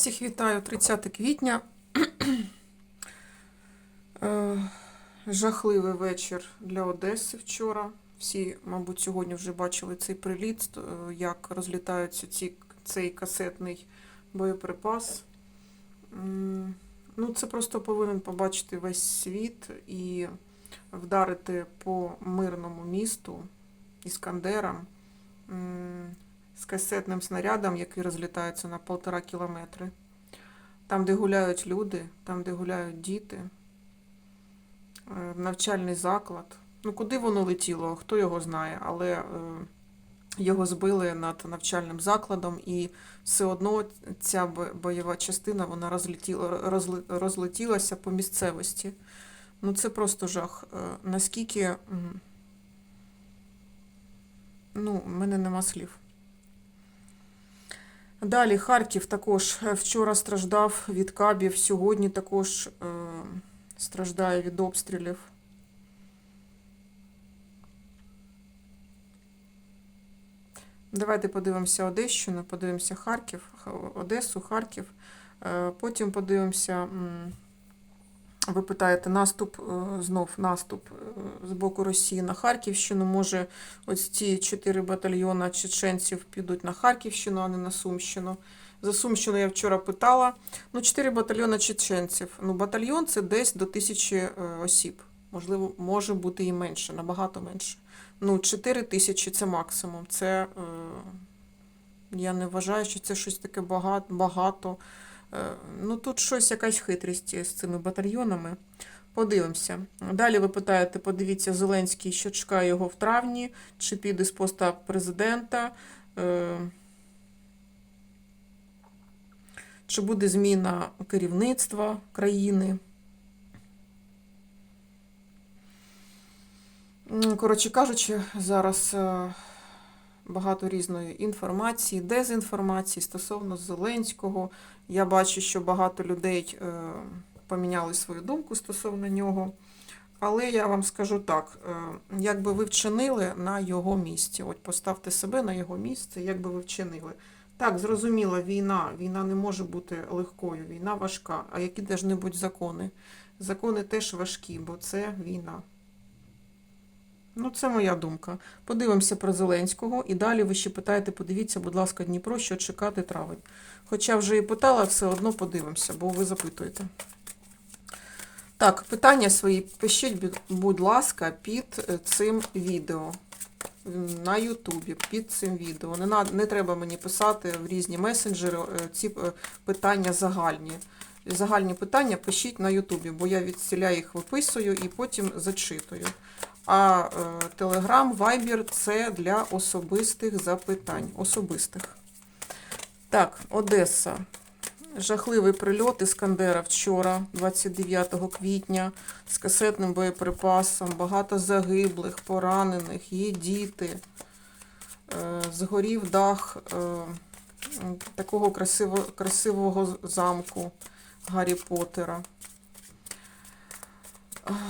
Всіх вітаю 30 квітня. Е, Жахливий вечір для Одеси вчора. Всі, мабуть, сьогодні вже бачили цей приліт, е, як розлітаються ці, цей касетний боєприпас. Ну, це просто повинен побачити весь світ і вдарити по мирному місту іскандерам з касетним снарядом, який розлітається на полтора кілометри. Там, де гуляють люди, там, де гуляють діти, е, навчальний заклад. Ну, куди воно летіло, хто його знає, але е, його збили над навчальним закладом, і все одно ця бойова частина вона розлетіла, розле- розлетілася по місцевості. Ну, це просто жах. Е, Наскільки. Ну, в мене нема слів. Далі Харків також е, вчора страждав від кабів, сьогодні також е, страждає від обстрілів. Давайте подивимося Одещину, подивимося Харків, Одесу, Харків. Е, Потім подивимося, ви питаєте, наступ, е, знов наступ е, з боку Росії на Харківщину. Може, ось ці чотири батальйони чеченців підуть на Харківщину, а не на Сумщину. За Сумщину я вчора питала. Ну, чотири батальйони чеченців. Ну, батальйон це десь до тисячі е, осіб. Можливо, може бути і менше, набагато менше. Ну, 4 тисячі це максимум. Це е, я не вважаю, що це щось таке багато. багато. Е, ну, тут щось, якась хитрість з цими батальйонами. Подивимося. Далі ви питаєте, подивіться, Зеленський, що чекає його в травні, чи піде з поста президента, е, чи буде зміна керівництва країни. Коротше кажучи, зараз е, багато різної інформації, дезінформації стосовно Зеленського. Я бачу, що багато людей е, поміняли свою думку стосовно нього. Але я вам скажу так: е, як би ви вчинили на його місці, от поставте себе на його місце, як би ви вчинили. Так, зрозуміло, війна. Війна не може бути легкою, війна важка. А які де-ж-небудь закони? Закони теж важкі, бо це війна. Ну, це моя думка. Подивимося про Зеленського. І далі ви ще питаєте, подивіться, будь ласка, Дніпро, що чекати травень. Хоча вже і питала, все одно подивимося, бо ви запитуєте. Так, питання свої пишіть, будь- ласка, під е, цим відео. На Ютубі, під цим відео. Не, на- не треба мені писати в різні месенджери е, ці е, питання загальні. Загальні питання пишіть на Ютубі, бо я відсіля їх виписую і потім зачитую. А е, Telegram, Viber це для особистих запитань. Особистих. Так, Одеса. Жахливий прильот Іскандера вчора, 29 квітня, з касетним боєприпасом, багато загиблих, поранених, є діти. Е, Згорів дах е, такого красиво, красивого замку Гаррі Поттера.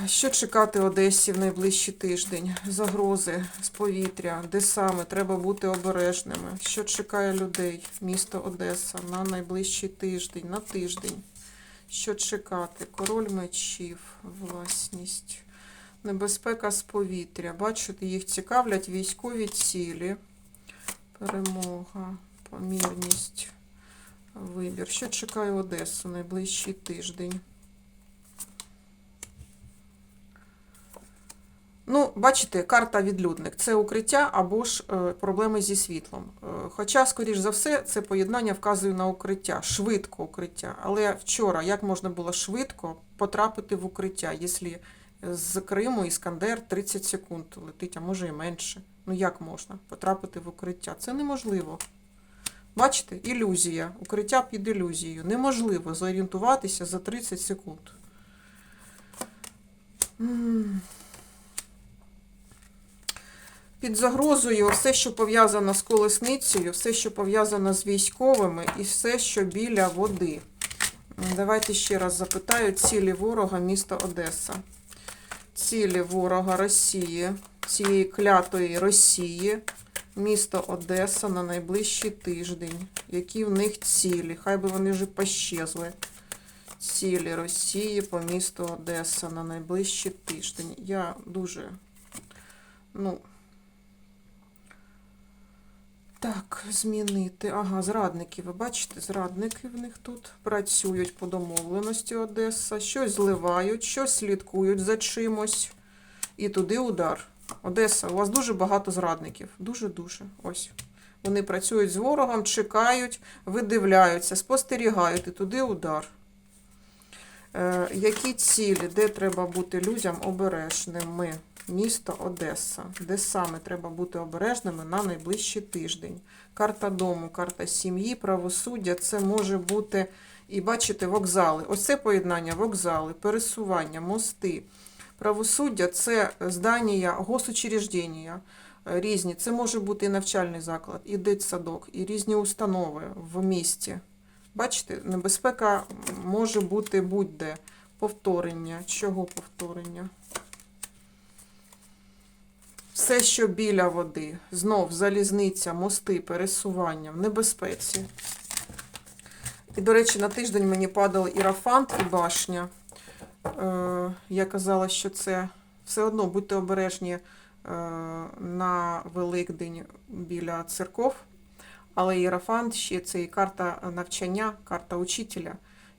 Що чекати Одесі в найближчий тиждень? Загрози з повітря, де саме треба бути обережними. Що чекає людей, місто Одеса на найближчий тиждень, на тиждень? Що чекати? Король мечів, власність, небезпека з повітря. Бачите, їх цікавлять військові цілі, перемога, помірність, вибір. Що чекає Одесу найближчий тиждень? Ну, бачите, карта відлюдник це укриття або ж е, проблеми зі світлом. Е, хоча, скоріш за все, це поєднання вказує на укриття, швидко укриття. Але вчора як можна було швидко потрапити в укриття, якщо з Криму Іскандер 30 секунд летить, а може і менше. Ну як можна потрапити в укриття? Це неможливо. Бачите, ілюзія, укриття під ілюзією. Неможливо зорієнтуватися за 30 секунд. Під загрозою все, що пов'язано з колесницею, все, що пов'язано з військовими, і все, що біля води. Давайте ще раз запитаю цілі ворога міста Одеса. Цілі ворога Росії, цієї клятої Росії Місто Одеса на найближчий тиждень. Які в них цілі? Хай би вони вже пощезли. Цілі Росії по місту Одеса на найближчий тиждень. Я дуже, ну. Так, змінити. Ага, зрадники. Ви бачите, зрадники в них тут працюють по домовленості Одеса, щось зливають, щось слідкують за чимось. І туди удар. Одеса, у вас дуже багато зрадників. Дуже-дуже. Ось. Вони працюють з ворогом, чекають, видивляються, спостерігають і туди удар. Е, які цілі, де треба бути людям обережними? Місто Одеса, де саме треба бути обережними на найближчий тиждень. Карта дому, карта сім'ї, правосуддя це може бути, і бачите, вокзали. Ось це поєднання, вокзали, пересування, мости. Правосуддя це здання госучреждення різні. Це може бути і навчальний заклад, і дитсадок, і різні установи в місті. Бачите, небезпека може бути будь-де. Повторення. Чого повторення? Все, що біля води. Знов залізниця, мости, пересування в небезпеці. І, до речі, на тиждень мені падали ірафант і башня. Е, я казала, що це все одно будьте обережні е, на Великдень біля церков. Але Єрофант ще це і карта навчання, карта учителя,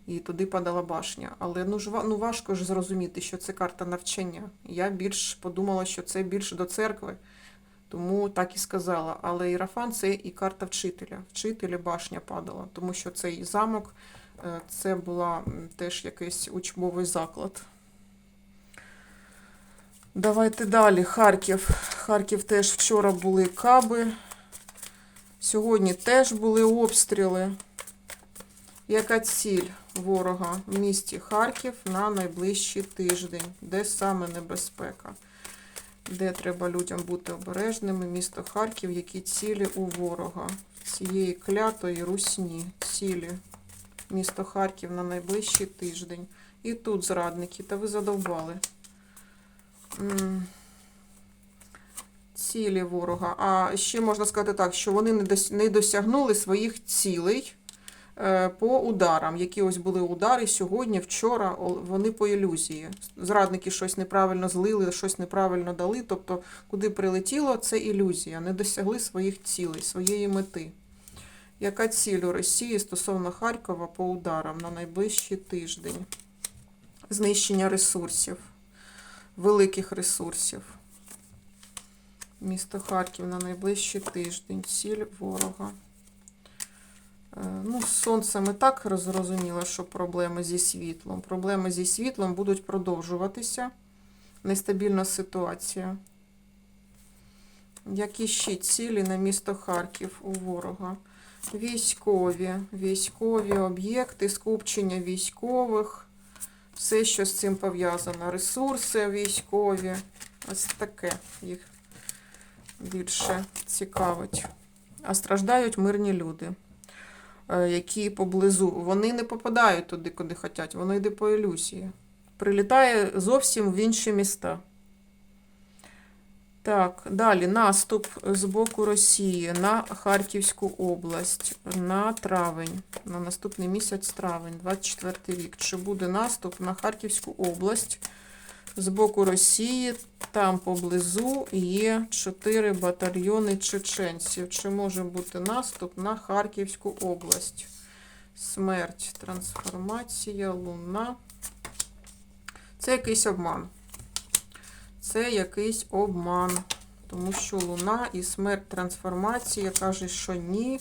і туди падала башня. Але ну, ж, ну важко ж зрозуміти, що це карта навчання. Я більш подумала, що це більш до церкви, тому так і сказала. Але Єрофант це і карта вчителя. Вчителя башня падала, тому що цей замок е, це була теж якийсь учбовий заклад. Давайте далі. Харків. Харків теж вчора були каби. Сьогодні теж були обстріли. Яка ціль ворога в місті Харків на найближчий тиждень? Де саме небезпека? Де треба людям бути обережними? Місто Харків, які цілі у ворога? Цієї клятої русні. Цілі. Місто Харків на найближчий тиждень. І тут зрадники. Та ви задовбали. Цілі ворога. А ще можна сказати так, що вони не досягнули своїх цілей е, по ударам. Які ось були удари сьогодні, вчора, вони по ілюзії. Зрадники щось неправильно злили, щось неправильно дали. Тобто, куди прилетіло, це ілюзія. Не досягли своїх цілей, своєї мети. Яка ціль у Росії стосовно Харкова по ударам на найближчий тиждень? Знищення ресурсів, великих ресурсів. Місто Харків на найближчий тиждень. Ціль ворога. Е, Ну, з сонцем і так зрозуміло, що проблеми зі світлом. Проблеми зі світлом будуть продовжуватися. Нестабільна ситуація. Які ще цілі на місто Харків у ворога? Військові, військові об'єкти, скупчення військових, все, що з цим пов'язано. Ресурси військові. Ось таке їх більше цікавить. А страждають мирні люди, е, які поблизу. Вони не попадають туди, куди хочуть, воно йде по ілюзії. Прилітає зовсім в інші міста. Так, далі наступ з боку Росії на Харківську область на травень, на наступний місяць травень, 24 рік. Чи буде наступ на Харківську область з боку Росії? Там поблизу є 4 батальйони чеченців. Чи може бути наступ на Харківську область? Смерть, трансформація, луна. Це якийсь обман. Це якийсь обман. Тому що луна і смерть трансформація каже, що ні.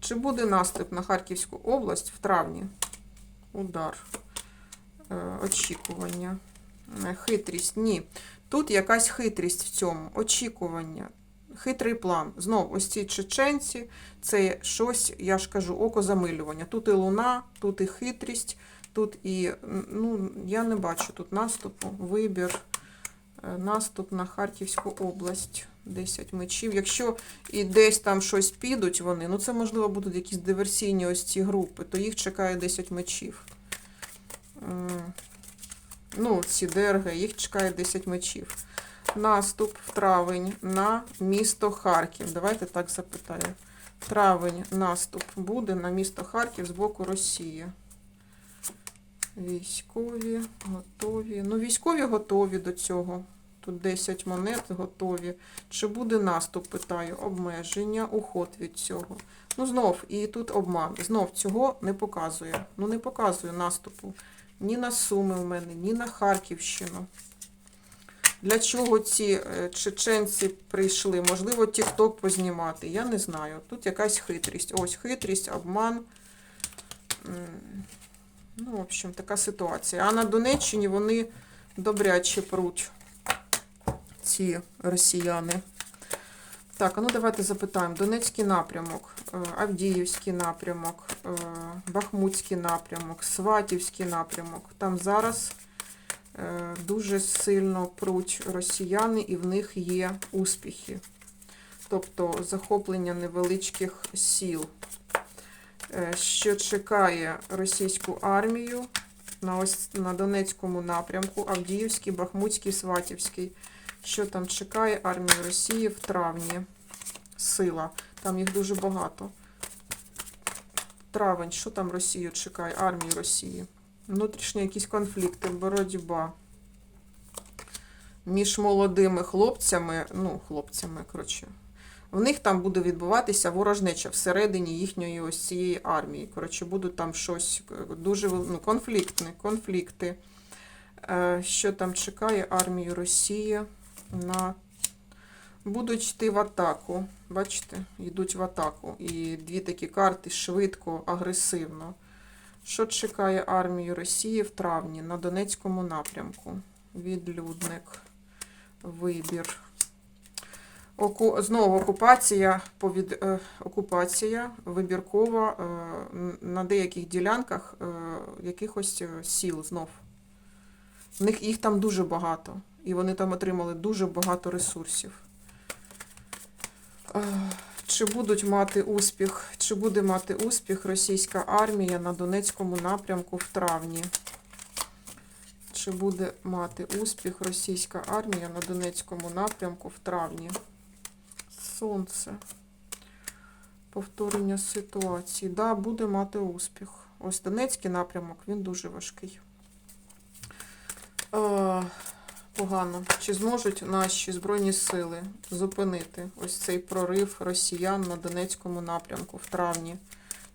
Чи буде наступ на Харківську область в травні? Удар. Е, очікування. Е, Хитрість. Ні. Тут якась хитрість в цьому. Очікування. Хитрий план. Знов, ось ці чеченці, це щось, я ж кажу, окозамилювання. Тут і луна, тут і хитрість, тут і. Ну, я не бачу тут наступу, вибір. Е, Наступ на Харківську область. 10 мечів. Якщо і десь там щось підуть вони, ну це можливо будуть якісь диверсійні ось ці групи, то їх чекає 10 мечів. Ну, ці ДРГ, їх чекає 10 мечів. наступ в травень на місто Харків? Давайте так запитаю. Травень наступ буде на місто Харків з боку Росії. Військові готові. Ну, військові готові до цього. Тут 10 монет готові. Чи буде наступ, питаю, обмеження, уход від цього. Ну, знов, і тут обман. Знов цього не показує. Ну, не показує наступу ні на Суми в мене, ні на Харківщину. Для чого ці е, чеченці прийшли? Можливо, тік-ток познімати. Я не знаю. Тут якась хитрість. Ось хитрість, обман. Ну, в общем, така ситуація. А на Донеччині вони добряче пруть, ці росіяни. Так, ну давайте запитаємо. Донецький напрямок, е, Авдіївський напрямок, е, Бахмутський напрямок, Сватівський напрямок. Там зараз е, дуже сильно пруть росіяни і в них є успіхи. Тобто захоплення невеличких сіл. Що чекає російську армію на, ось, на Донецькому напрямку, Авдіївський, Бахмутський, Сватівський. Що там чекає армію Росії в травні? Сила. Там їх дуже багато. Травень, що там Росію чекає? Армію Росії. Внутрішні якісь конфлікти, боротьба. Між молодими хлопцями, ну, хлопцями, коротше. В них там буде відбуватися ворожнеча всередині їхньої ось цієї армії. Коротше, будуть там щось дуже ну, конфліктне, конфлікти. Е, Що там чекає армію Росії на будуть йти в атаку. Бачите, йдуть в атаку. І дві такі карти швидко, агресивно. Що чекає армію Росії в травні на Донецькому напрямку? Відлюдник, вибір. Оку... Знову окупація, повід... е, окупація вибіркова е, на деяких ділянках е, якихось сіл знов. В них їх там дуже багато. І вони там отримали дуже багато ресурсів. Е, Чи будуть мати успіх, чи буде мати успіх російська армія на Донецькому напрямку в травні? Чи буде мати успіх російська армія на Донецькому напрямку в травні? Сонце. Повторення ситуації. Да, буде мати успіх. Ось Донецький напрямок, він дуже важкий. Погано. Чи зможуть наші Збройні сили зупинити ось цей прорив росіян на Донецькому напрямку в травні?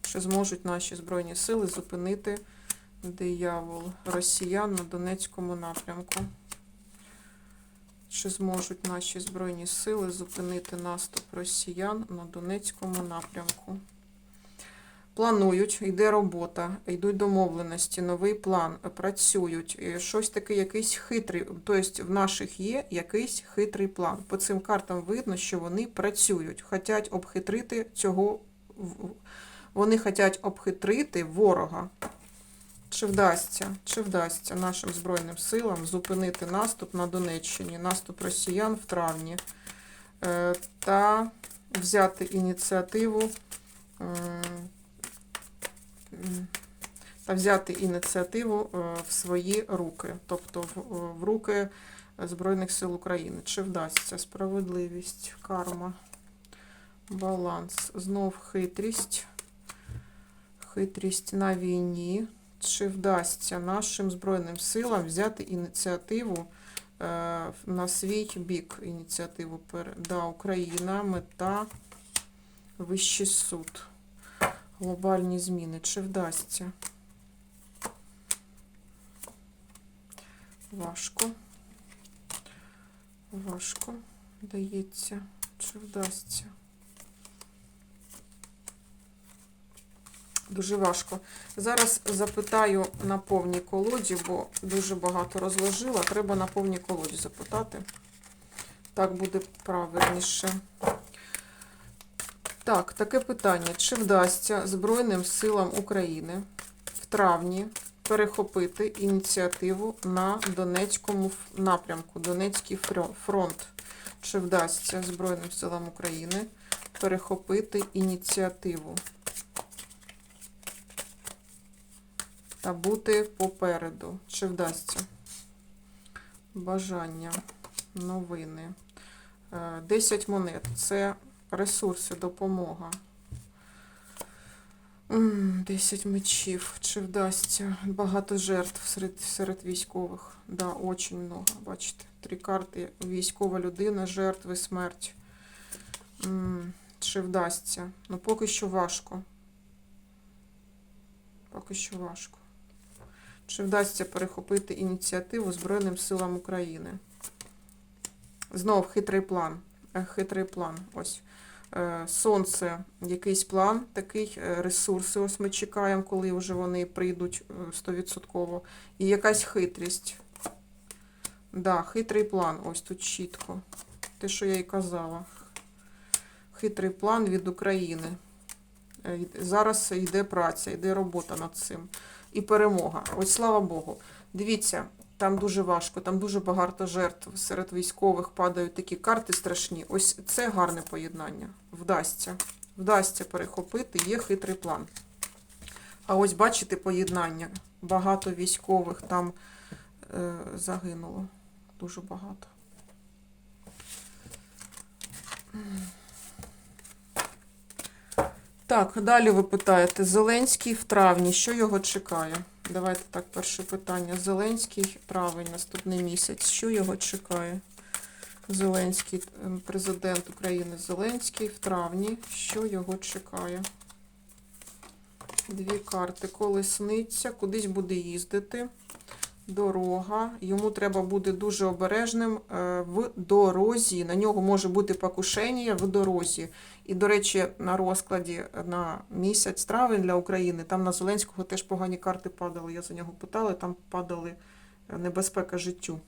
Чи зможуть наші Збройні сили зупинити диявол росіян на Донецькому напрямку? Чи зможуть наші Збройні сили зупинити наступ росіян на Донецькому напрямку? Планують, йде робота, йдуть домовленості, новий план, працюють. Щось таке, якийсь хитрий, тобто в наших є якийсь хитрий план. По цим картам видно, що вони працюють, хочуть обхитрити цього, вони хочуть обхитрити ворога. Чи вдасться, чи вдасться нашим Збройним силам зупинити наступ на Донеччині, наступ росіян в травні е, та взяти ініціативу та взяти ініціативу е, в свої руки, тобто в, в руки Збройних сил України. Чи вдасться? Справедливість, карма, баланс, знов хитрість, хитрість на війні. Чи вдасться нашим Збройним силам взяти ініціативу е, на свій бік? Ініціативу пер- да, Україна, мета, Вищий суд, глобальні зміни. Чи вдасться? Важко. Важко дається. Чи вдасться? Дуже важко. Зараз запитаю на повній колоді, бо дуже багато розложила. Треба на повній колоді запитати. Так буде правильніше. Так, таке питання. Чи вдасться Збройним силам України в травні перехопити ініціативу на Донецькому напрямку, Донецький фронт? Чи вдасться Збройним силам України перехопити ініціативу? та бути попереду. Чи вдасться? Бажання. Новини. Е, 10 монет. Це ресурси, допомога. М, 10 мечів. Чи вдасться? Багато жертв серед, серед військових. Да, очень много. Бачите, три карти. Військова людина, жертви, смерть. Чи вдасться? Ну, поки що важко. Поки що важко. Чи вдасться перехопити ініціативу Збройним силам України? Знов хитрий план. Е, Хитрий план. Ось. Е, Сонце, якийсь план, такий е, ресурси. Ось ми чекаємо, коли вже вони прийдуть е, 100%. І якась хитрість. Да, хитрий план. Ось тут чітко. Те, що я і казала. Хитрий план від України. Е, Зараз йде праця, йде робота над цим. І перемога. Ось слава Богу. Дивіться, там дуже важко, там дуже багато жертв. Серед військових падають такі карти страшні. Ось це гарне поєднання. Вдасться. Вдасться перехопити, є хитрий план. А ось бачите поєднання. Багато військових там е, загинуло. Дуже багато. Так, далі ви питаєте. Зеленський в травні. Що його чекає? Давайте так, перше питання. Зеленський травень, наступний місяць. Що його чекає? Зеленський, ем, президент України Зеленський в травні. Що його чекає? Дві карти. Колесниця, кудись буде їздити. Дорога. Йому треба бути дуже обережним е, в дорозі. На нього може бути покушення в дорозі. І, до речі, на розкладі на місяць травень для України, там на Зеленського теж погані карти падали. Я за нього питала, там падали е, небезпека життю.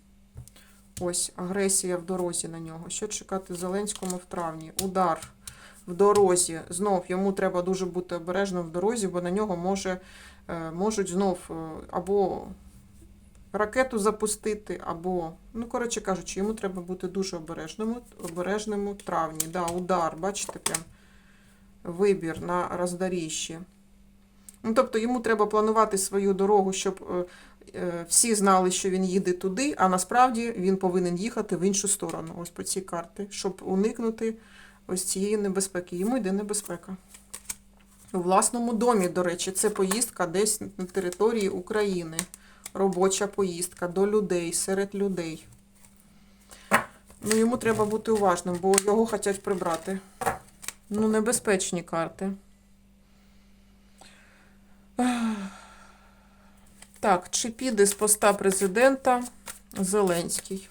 Ось агресія в дорозі на нього. Що чекати Зеленському в травні? Удар в дорозі. Знов йому треба дуже бути обережним в дорозі, бо на нього може, е, можуть знов або ракету запустити, або, ну, коротше кажучи, йому треба бути дуже обережним, у травні. Да, удар, бачите, прям вибір на роздоріжжі. Ну, тобто йому треба планувати свою дорогу, щоб е, е, всі знали, що він їде туди, а насправді він повинен їхати в іншу сторону, ось по цій карті, щоб уникнути ось цієї небезпеки. Йому йде небезпека. У власному домі, до речі, це поїздка десь на території України. Робоча поїздка до людей, серед людей. Ну, йому треба бути уважним, бо його хочуть прибрати. Ну, небезпечні карти. Так, чи піде з поста президента Зеленський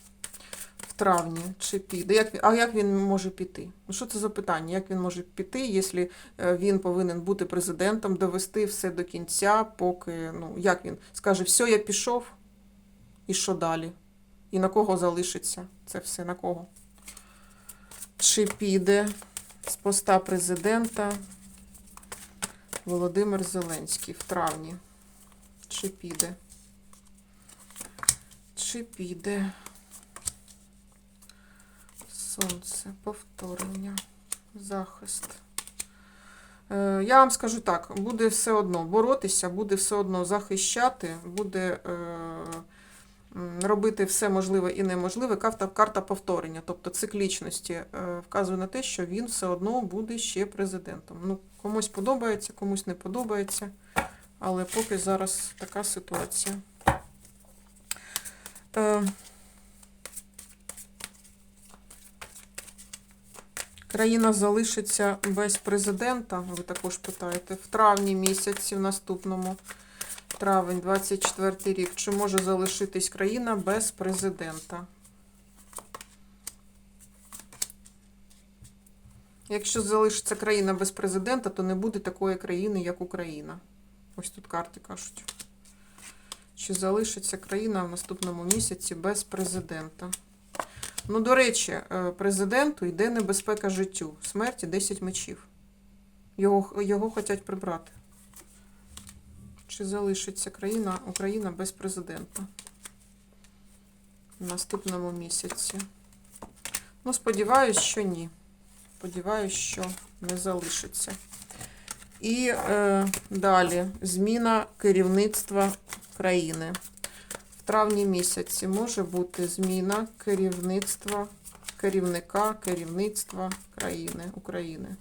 в травні? Чи піде? Як, а як він може піти? Ну, що це за питання? Як він може піти, якщо е, він повинен бути президентом, довести все до кінця, поки, ну, як він скаже, все, я пішов, і що далі? І на кого залишиться це все? На кого? Чи піде з поста президента Володимир Зеленський в травні? Чи піде? Чи піде? Сонце, повторення, захист. Е, Я вам скажу так, буде все одно боротися, буде все одно захищати, буде е, робити все можливе і неможливе. Карта, карта повторення, тобто циклічності, е, вказує на те, що він все одно буде ще президентом. Ну, комусь подобається, комусь не подобається, але поки зараз така ситуація. Країна залишиться без президента, ви також питаєте, в травні місяці, в наступному травень, 24 рік. Чи може залишитись країна без президента? Якщо залишиться країна без президента, то не буде такої країни, як Україна. Ось тут карти кажуть. Чи залишиться країна в наступному місяці без президента? Ну, до речі, е, президенту йде небезпека життю. Смерті 10 мечів. Його, його хочуть прибрати. Чи залишиться країна, Україна без президента в наступному місяці? Ну, сподіваюсь, що ні. Сподіваюсь, що не залишиться. І е, далі зміна керівництва країни. Травні місяці може бути зміна керівництва, керівника, керівництва країни, України.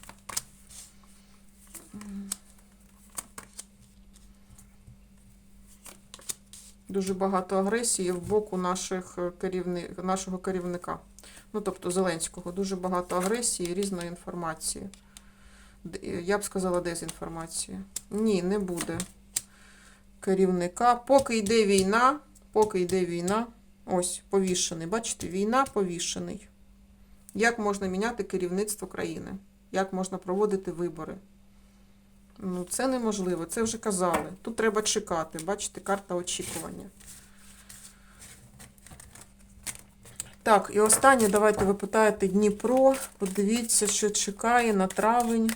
Дуже багато агресії в боку наших керівни... нашого керівника. Ну, тобто Зеленського. Дуже багато агресії, різної інформації. Я б сказала, дезінформації. Ні, не буде керівника. Поки йде війна, поки йде війна, ось повішений. Бачите, війна повішений. Як можна міняти керівництво країни? Як можна проводити вибори? Ну, це неможливо, це вже казали. Тут треба чекати. Бачите, карта очікування. Так, і останнє, давайте ви питаєте Дніпро. Подивіться, що чекає на травень.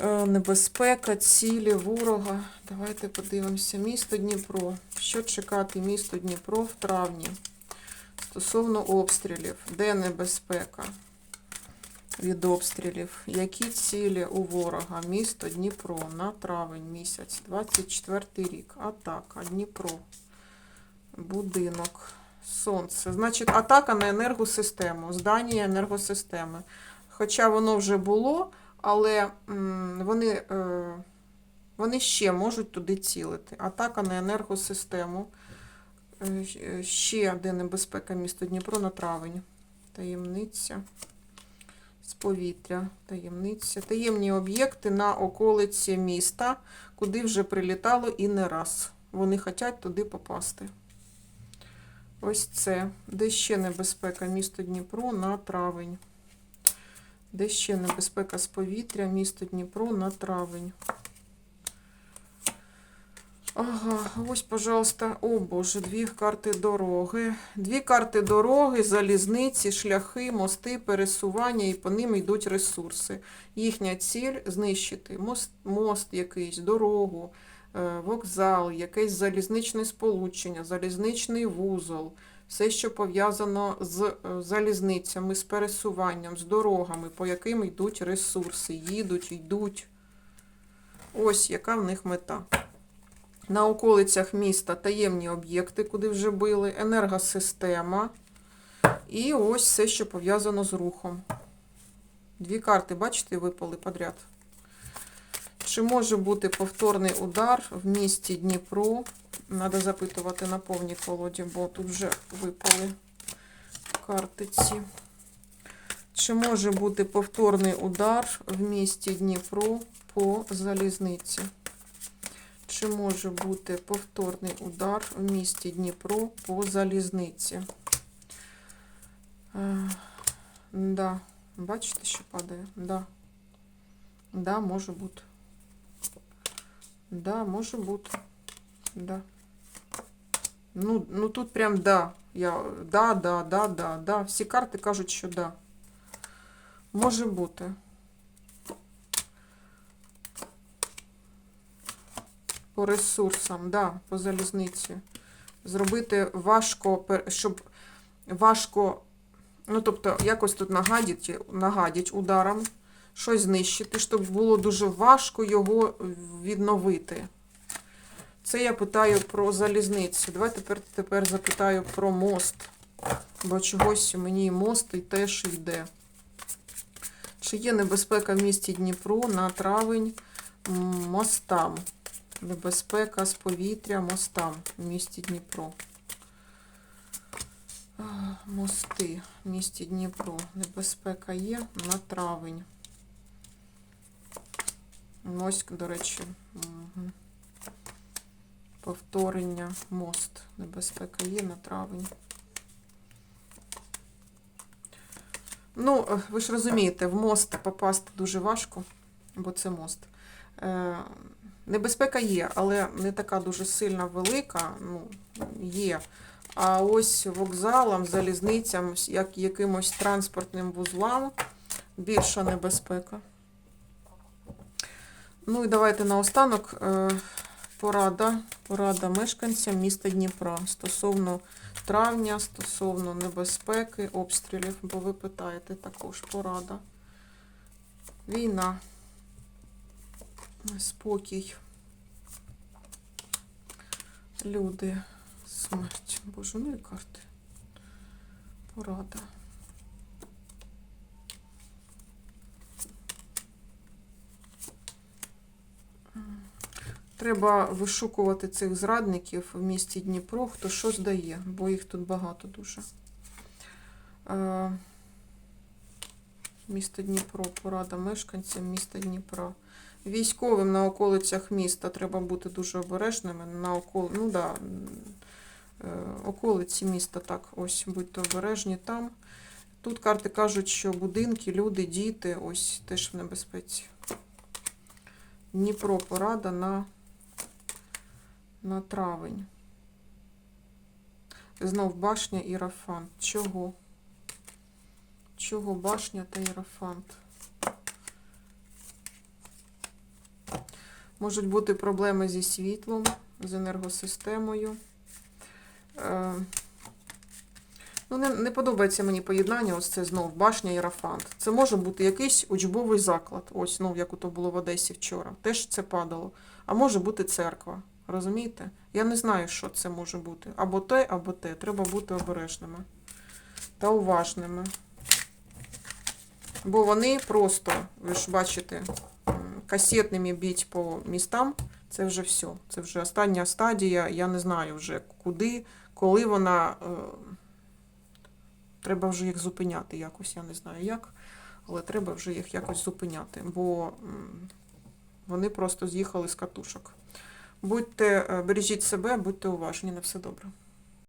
Е, Небезпека, цілі, ворога. Давайте подивимося. Місто Дніпро. Що чекати місто Дніпро в травні? Стосовно обстрілів. Де небезпека від обстрілів? Які цілі у ворога? Місто Дніпро на травень місяць, 24 рік. Атака, Дніпро. Будинок. Сонце. Значить, атака на енергосистему, здання енергосистеми. Хоча воно вже було, але вони, е, вони ще можуть туди цілити. Атака на енергосистему. Е, Ще де небезпека місто Дніпро на травень. Таємниця. З повітря. Таємниця. Таємні об'єкти на околиці міста, куди вже прилітало і не раз. Вони хочуть туди попасти. Ось це. Де ще небезпека місто Дніпро на травень. Де ще небезпека з повітря, місто Дніпро на травень. Ага, ось, пожалуйста, о Боже, дві карти дороги. Дві карти дороги, залізниці, шляхи, мости, пересування, і по ним йдуть ресурси. Їхня ціль знищити мост, мост якийсь, дорогу, е, вокзал, якесь залізничне сполучення, залізничний вузол, все, що пов'язано з е, залізницями, з пересуванням, з дорогами, по яким йдуть ресурси, їдуть, йдуть. Ось яка в них мета. На околицях міста таємні об'єкти, куди вже били, енергосистема. І ось все, що пов'язано з рухом. Дві карти, бачите, випали подряд. Чи може бути повторний удар в місті Дніпро? Треба запитувати на повній колоді, бо тут вже випали картиці. Чи може бути повторний удар в місті Дніпро по залізниці? Чи може бути повторний удар в місті Дніпро по залізниці? Е, да. Бачите, що падає? Да. Да, може бути. Да, може бути. Да. Ну, ну тут прям да. Я, да, да, да, да, да. Всі карти кажуть, що да. Може бути. По ресурсам, да, по залізниці. Зробити важко, щоб важко, ну тобто, якось тут нагадять, нагадять ударом, щось знищити, щоб було дуже важко його відновити. Це я питаю про залізницю. Давай тепер, тепер запитаю про мост. Бо чогось мені мост і теж йде. Чи є небезпека в місті Дніпро на травень мостам? Небезпека з повітря мостам в місті Дніпро. Мости в місті Дніпро. Небезпека є на травень. Ось, до речі, мгм. повторення мост. Небезпека є на травень. Ну, е, ви ж розумієте, в мост попасти дуже важко, бо це мост. Небезпека є, але не така дуже сильна велика. Ну, є. А ось вокзалам, залізницям, як якимось транспортним вузлам більша небезпека. Ну і давайте наостанок е, порада, порада мешканцям міста Дніпра стосовно травня, стосовно небезпеки, обстрілів, бо ви питаєте також порада. Війна, спокій. Люди, Смерть. Боже, ну і карти. Порада. Треба вишукувати цих зрадників в місті Дніпро, хто що здає, бо їх тут багато дуже. Е, Місто Дніпро, порада мешканцям міста Дніпра. Військовим на околицях міста треба бути дуже обережними. На окол... ну, да, е, околиці міста так, ось будьте обережні там. Тут карти кажуть, що будинки, люди, діти ось теж в небезпеці. Дніпро порада на, на травень. Знов башня і Рафант. Чого? Чого башня та Єрофант? Можуть бути проблеми зі світлом, з енергосистемою. Е, Ну, не, не подобається мені поєднання, ось це знов башня і Рафант. Це може бути якийсь учбовий заклад, ось, ну, як то було в Одесі вчора. Теж це падало. А може бути церква. Розумієте? Я не знаю, що це може бути. Або те, або те. Треба бути обережними та уважними. Бо вони просто, ви ж бачите, касетними біть по містам, це вже все. Це вже остання стадія. Я не знаю вже куди, коли вона. е, Треба вже їх зупиняти якось, я не знаю як, але треба вже їх якось зупиняти, бо вони просто з'їхали з катушок. Будьте, е, бережіть себе, будьте уважні, на все добре.